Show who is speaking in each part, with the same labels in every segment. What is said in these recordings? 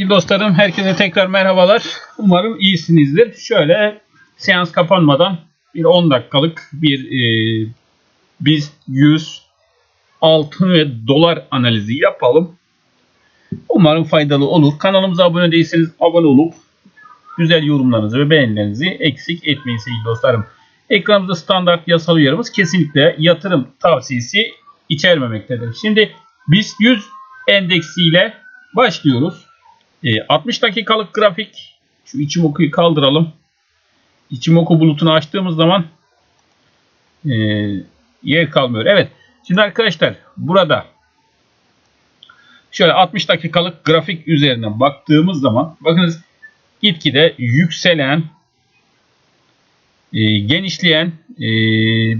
Speaker 1: Sevgili dostlarım herkese tekrar merhabalar. Umarım iyisinizdir. Şöyle seans kapanmadan bir 10 dakikalık bir e, biz 100 altın ve dolar analizi yapalım. Umarım faydalı olur. Kanalımıza abone değilseniz abone olup güzel yorumlarınızı ve beğenilerinizi eksik etmeyin sevgili dostlarım. Ekranımızda standart yasal uyarımız kesinlikle yatırım tavsiyesi içermemektedir. Şimdi BIST 100 endeksiyle başlıyoruz. E, 60 dakikalık grafik. Şu Ichimoku'yu kaldıralım. Ichimoku bulutunu açtığımız zaman e, yer kalmıyor. Evet. Şimdi arkadaşlar burada şöyle 60 dakikalık grafik üzerinden baktığımız zaman bakınız gitgide yükselen e, genişleyen e,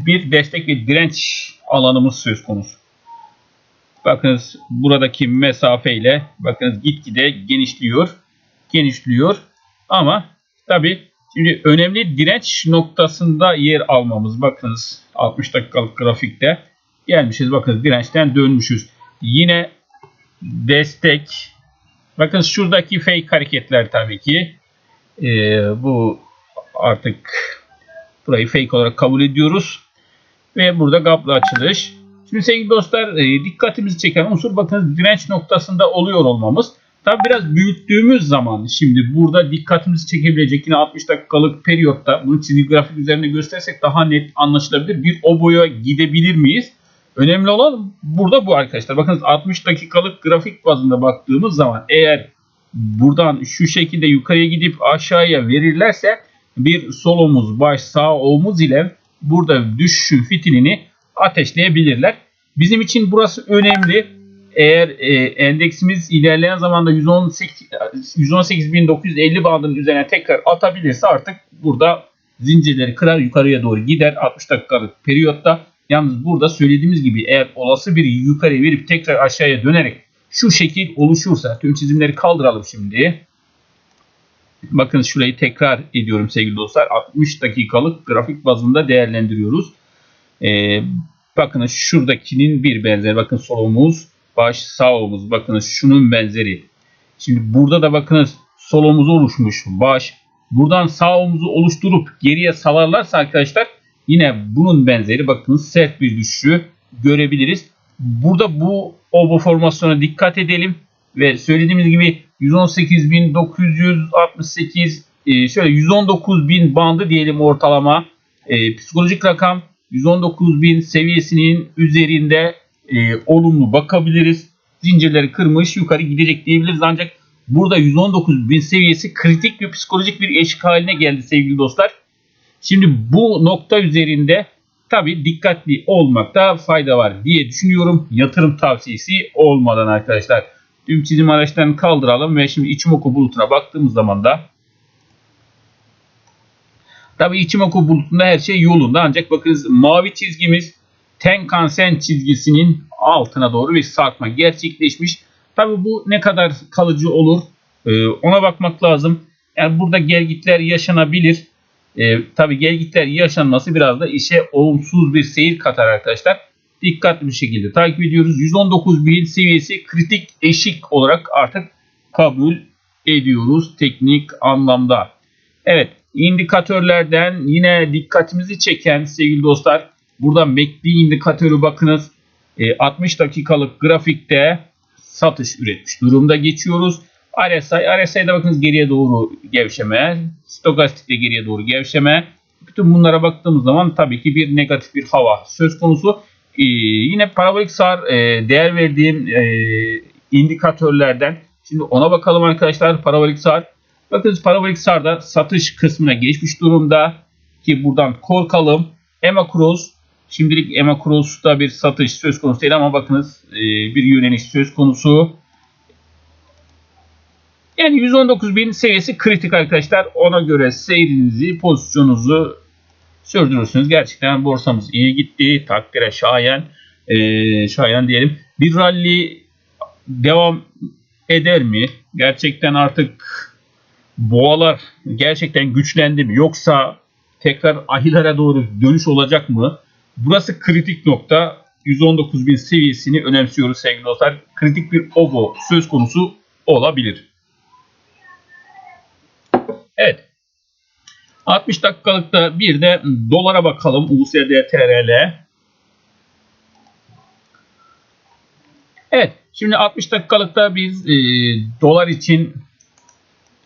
Speaker 1: bir destek ve direnç alanımız söz konusu. Bakınız buradaki mesafeyle bakınız gitgide genişliyor. Genişliyor. Ama tabi şimdi önemli direnç noktasında yer almamız. Bakınız 60 dakikalık grafikte gelmişiz. Bakınız dirençten dönmüşüz. Yine destek. Bakın şuradaki fake hareketler tabii ki. Ee, bu artık burayı fake olarak kabul ediyoruz. Ve burada gaplı açılış. Şimdi sevgili dostlar e, dikkatimizi çeken unsur bakın direnç noktasında oluyor olmamız. Tabi biraz büyüttüğümüz zaman şimdi burada dikkatimizi çekebilecek yine 60 dakikalık periyotta bunu çizgi grafik üzerinde göstersek daha net anlaşılabilir. Bir o boya gidebilir miyiz? Önemli olan burada bu arkadaşlar. Bakın 60 dakikalık grafik bazında baktığımız zaman eğer buradan şu şekilde yukarıya gidip aşağıya verirlerse bir sol omuz, baş, sağ omuz ile burada düşüşün fitilini ateşleyebilirler. Bizim için burası önemli. Eğer e, endeksimiz ilerleyen zamanda 118.950 bandının üzerine tekrar atabilirse artık burada zincirleri kırar yukarıya doğru gider 60 dakikalık periyotta. Yalnız burada söylediğimiz gibi eğer olası bir yukarı verip tekrar aşağıya dönerek şu şekil oluşursa tüm çizimleri kaldıralım şimdi. Bakın şurayı tekrar ediyorum sevgili dostlar. 60 dakikalık grafik bazında değerlendiriyoruz. Ee, bakınız şuradakinin bir benzeri. Bakın sol omuz, baş, sağ omuz. Bakınız şunun benzeri. Şimdi burada da bakınız sol omuz oluşmuş. Baş. Buradan sağ omuzu oluşturup geriye salarlarsa arkadaşlar yine bunun benzeri bakınız sert bir düşüşü görebiliriz. Burada bu obo formasyona dikkat edelim. Ve söylediğimiz gibi 118.968 e, şöyle 119.000 bandı diyelim ortalama. E, psikolojik rakam 119.000 seviyesinin üzerinde e, olumlu bakabiliriz. Zincirleri kırmış yukarı gidecek diyebiliriz ancak burada 119.000 seviyesi kritik bir psikolojik bir eşik haline geldi sevgili dostlar. Şimdi bu nokta üzerinde tabi dikkatli olmakta fayda var diye düşünüyorum. Yatırım tavsiyesi olmadan arkadaşlar. Tüm çizim araçlarını kaldıralım ve şimdi Ichimoku bulutuna baktığımız zaman da Tabi Ichimoku bulutunda her şey yolunda ancak bakınız mavi çizgimiz Tenkan-sen çizgisinin altına doğru bir sarkma gerçekleşmiş. Tabi bu ne kadar kalıcı olur ee, ona bakmak lazım. Yani burada gelgitler yaşanabilir. Ee, Tabi gelgitler yaşanması biraz da işe olumsuz bir seyir katar arkadaşlar. Dikkatli bir şekilde takip ediyoruz. 119.000 seviyesi kritik eşik olarak artık kabul ediyoruz teknik anlamda. Evet indikatörlerden yine dikkatimizi çeken sevgili dostlar burada MACD indikatörü bakınız 60 e, dakikalık grafikte satış üretmiş durumda geçiyoruz. RSI, RSI'de bakınız geriye doğru gevşeme, stokastikte geriye doğru gevşeme. Bütün bunlara baktığımız zaman tabii ki bir negatif bir hava söz konusu. Ee, yine parabolik sar e, değer verdiğim e, indikatörlerden şimdi ona bakalım arkadaşlar parabolik sar Bakınız parabolik sarda satış kısmına geçmiş durumda. Ki buradan korkalım. EMA Cross. Şimdilik EMA Cross'ta bir satış söz konusu değil ama bakınız e, bir yöneliş söz konusu. Yani 119.000 seviyesi kritik arkadaşlar. Ona göre seyrinizi, pozisyonunuzu sürdürürsünüz. Gerçekten borsamız iyi gitti. Takdire şayan. E, şayan diyelim. Bir rally devam eder mi? Gerçekten artık boğalar gerçekten güçlendi mi yoksa tekrar ahilere doğru dönüş olacak mı? Burası kritik nokta. 119 bin seviyesini önemsiyoruz sevgili dostlar. Kritik bir obo söz konusu olabilir. Evet. 60 dakikalıkta bir de dolara bakalım. USD TRL. Evet. Şimdi 60 dakikalıkta biz e, dolar için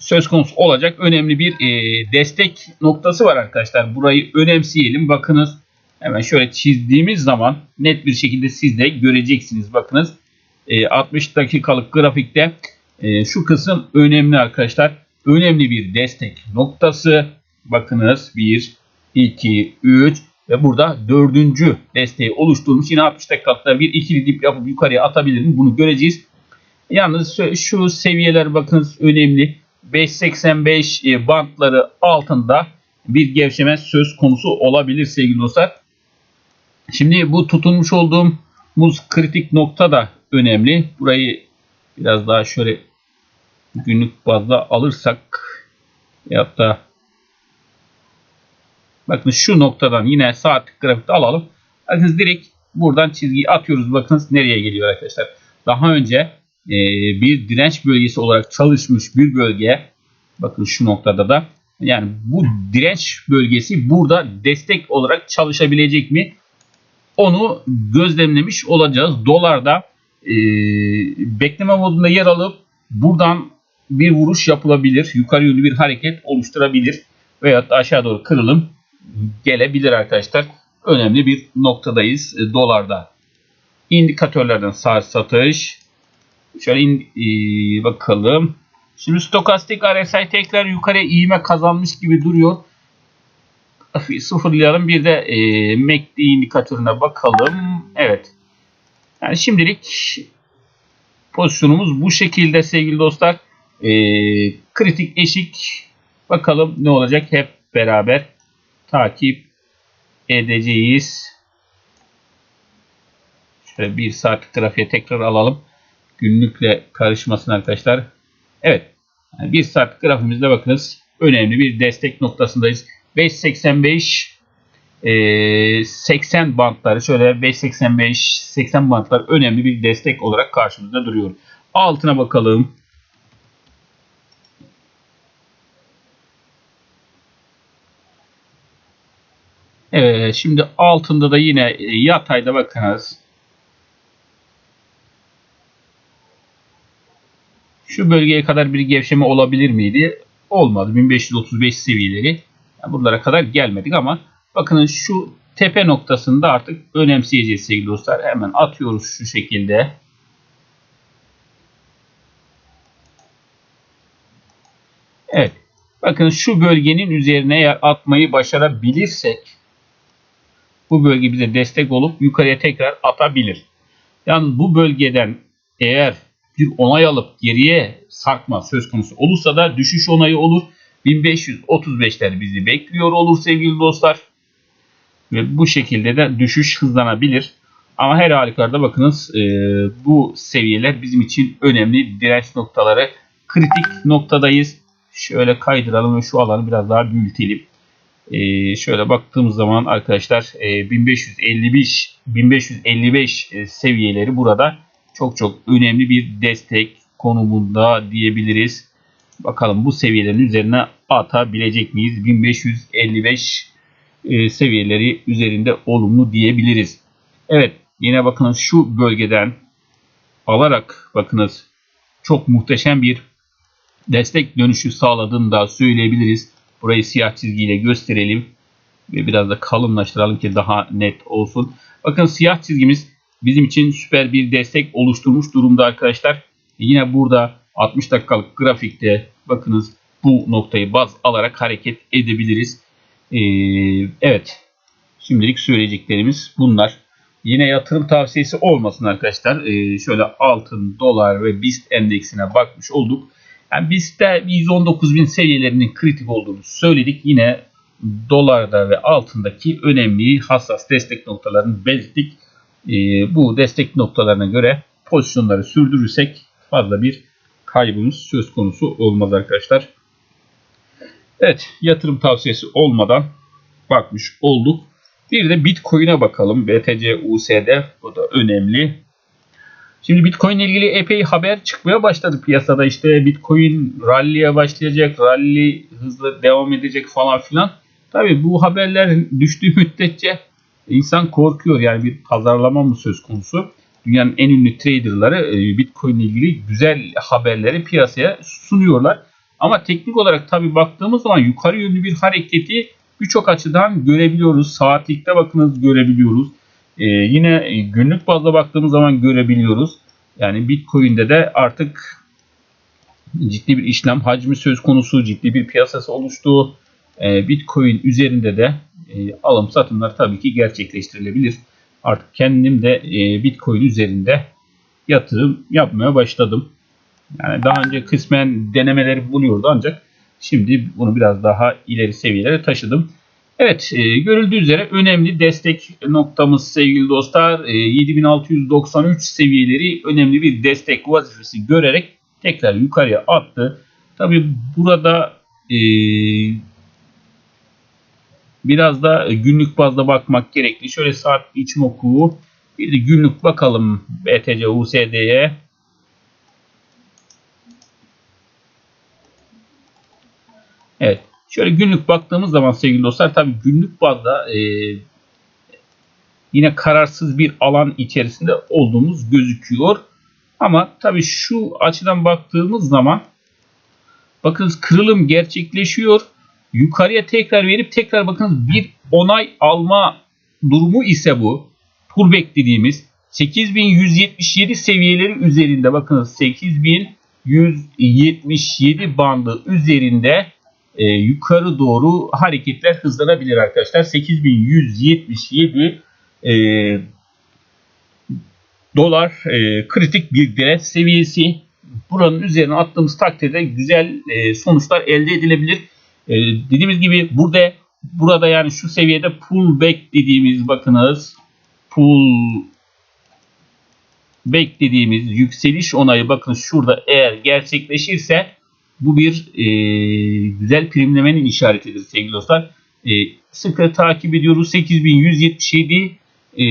Speaker 1: söz konusu olacak önemli bir e, destek noktası var arkadaşlar. Burayı önemseyelim. Bakınız hemen şöyle çizdiğimiz zaman net bir şekilde siz de göreceksiniz. Bakınız e, 60 dakikalık grafikte e, şu kısım önemli arkadaşlar. Önemli bir destek noktası. Bakınız 1, 2, 3 ve burada dördüncü desteği oluşturmuş. Yine 60 dakikalıkta bir ikili dip yapıp yukarıya atabilirim. Bunu göreceğiz. Yalnız şu seviyeler bakınız önemli. 5.85 e, bantları altında bir gevşeme söz konusu olabilir sevgili dostlar. Şimdi bu tutunmuş olduğumuz kritik nokta da önemli. Burayı biraz daha şöyle günlük bazda alırsak ya da bakın şu noktadan yine saatlik grafikte alalım. Bakın direkt buradan çizgiyi atıyoruz. Bakınız nereye geliyor arkadaşlar. Daha önce e, bir direnç bölgesi olarak çalışmış bir bölge. Bakın şu noktada da yani bu direnç bölgesi burada destek olarak çalışabilecek mi? Onu gözlemlemiş olacağız. Dolarda e, bekleme modunda yer alıp buradan bir vuruş yapılabilir. Yukarı yönlü bir hareket oluşturabilir. Veyahut da aşağı doğru kırılım gelebilir arkadaşlar. Önemli bir noktadayız e, dolarda. İndikatörlerden sar satış. Şöyle in, e, bakalım. Şimdi stokastik RSI tekrar yukarı iğme kazanmış gibi duruyor. Sıfırlayalım. Bir de e, MACD indikatörüne bakalım. Evet. Yani şimdilik pozisyonumuz bu şekilde sevgili dostlar. E, kritik eşik. Bakalım ne olacak hep beraber takip edeceğiz. Şöyle bir saat trafiğe tekrar alalım. Günlükle karışmasın arkadaşlar. Evet. Yani bir saat grafimizde bakınız. Önemli bir destek noktasındayız. 5.85 e, 80 bantları şöyle 5.85 80 bantlar önemli bir destek olarak karşımızda duruyor. Altına bakalım. Evet, şimdi altında da yine yatayda bakınız. Şu bölgeye kadar bir gevşeme olabilir miydi? Olmadı. 1535 seviyeleri. Yani buralara kadar gelmedik ama bakın şu tepe noktasında artık önemseyeceğiz sevgili dostlar. Hemen atıyoruz şu şekilde. Evet. Bakın şu bölgenin üzerine atmayı başarabilirsek bu bölge bize destek olup yukarıya tekrar atabilir. Yani bu bölgeden eğer bir onay alıp geriye sarkma söz konusu olursa da düşüş onayı olur. 1535'ler bizi bekliyor olur sevgili dostlar. Ve bu şekilde de düşüş hızlanabilir. Ama her halükarda bakınız e, bu seviyeler bizim için önemli direnç noktaları. Kritik noktadayız. Şöyle kaydıralım ve şu alanı biraz daha büyütelim. E, şöyle baktığımız zaman arkadaşlar e, 1555 1555 e, seviyeleri burada çok çok önemli bir destek konumunda diyebiliriz. Bakalım bu seviyelerin üzerine atabilecek miyiz? 1555 e, seviyeleri üzerinde olumlu diyebiliriz. Evet yine bakınız şu bölgeden alarak bakınız çok muhteşem bir destek dönüşü sağladığını da söyleyebiliriz. Burayı siyah çizgiyle gösterelim ve biraz da kalınlaştıralım ki daha net olsun. Bakın siyah çizgimiz bizim için süper bir destek oluşturmuş durumda arkadaşlar. Yine burada 60 dakikalık grafikte bakınız bu noktayı baz alarak hareket edebiliriz. Ee, evet şimdilik söyleyeceklerimiz bunlar. Yine yatırım tavsiyesi olmasın arkadaşlar. Ee, şöyle altın, dolar ve BIST endeksine bakmış olduk. Yani BIST'te 119.000 seviyelerinin kritik olduğunu söyledik. Yine dolarda ve altındaki önemli hassas destek noktalarını belirttik. Ee, bu destek noktalarına göre pozisyonları sürdürürsek fazla bir kaybımız söz konusu olmaz arkadaşlar. Evet yatırım tavsiyesi olmadan bakmış olduk. Bir de Bitcoin'e bakalım. BTC USD bu da önemli. Şimdi Bitcoin ile ilgili epey haber çıkmaya başladı piyasada. İşte Bitcoin rally'e başlayacak, rally hızlı devam edecek falan filan. Tabii bu haberler düştüğü müddetçe insan korkuyor. Yani bir pazarlama mı söz konusu? Dünyanın en ünlü traderları e, Bitcoin ile ilgili güzel haberleri piyasaya sunuyorlar. Ama teknik olarak tabii baktığımız zaman yukarı yönlü bir hareketi birçok açıdan görebiliyoruz. Saatlikte bakınız görebiliyoruz. Ee, yine günlük bazda baktığımız zaman görebiliyoruz. Yani Bitcoin'de de artık ciddi bir işlem hacmi söz konusu, ciddi bir piyasası oluştu. Ee, Bitcoin üzerinde de e, alım satımlar tabii ki gerçekleştirilebilir. Artık kendim de e, Bitcoin üzerinde yatırım yapmaya başladım. Yani daha önce kısmen denemeleri buluyordu ancak şimdi bunu biraz daha ileri seviyelere taşıdım. Evet e, görüldüğü üzere önemli destek noktamız sevgili dostlar e, 7693 seviyeleri önemli bir destek vazifesi görerek tekrar yukarıya attı. Tabi burada e, biraz da günlük bazda bakmak gerekli. Şöyle saat içim oku bir de günlük bakalım BTC USD'ye. Evet. Şöyle günlük baktığımız zaman sevgili dostlar tabii günlük bazda e, yine kararsız bir alan içerisinde olduğumuz gözüküyor. Ama tabii şu açıdan baktığımız zaman bakınız kırılım gerçekleşiyor. Yukarıya tekrar verip tekrar bakınız bir onay alma durumu ise bu. Pullback dediğimiz 8177 seviyeleri üzerinde bakınız 8177 bandı üzerinde e, yukarı doğru hareketler hızlanabilir arkadaşlar. 8177 e, dolar e, kritik bir direnç seviyesi. Buranın üzerine attığımız takdirde güzel e, sonuçlar elde edilebilir. E, dediğimiz gibi burada burada yani şu seviyede pullback dediğimiz bakınız pull back dediğimiz yükseliş onayı bakın şurada eğer gerçekleşirse bu bir e, güzel primlemenin işaretidir sevgili dostlar. E, sıkı takip ediyoruz. 8177 e,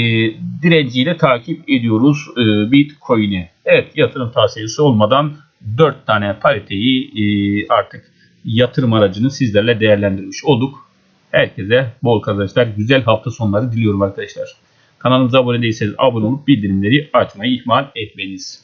Speaker 1: direnciyle takip ediyoruz e, Bitcoin'i. Evet yatırım tavsiyesi olmadan 4 tane pariteyi e, artık yatırım aracını sizlerle değerlendirmiş olduk. Herkese bol kazançlar, güzel hafta sonları diliyorum arkadaşlar. Kanalımıza abone değilseniz abone olup bildirimleri açmayı ihmal etmeyiniz.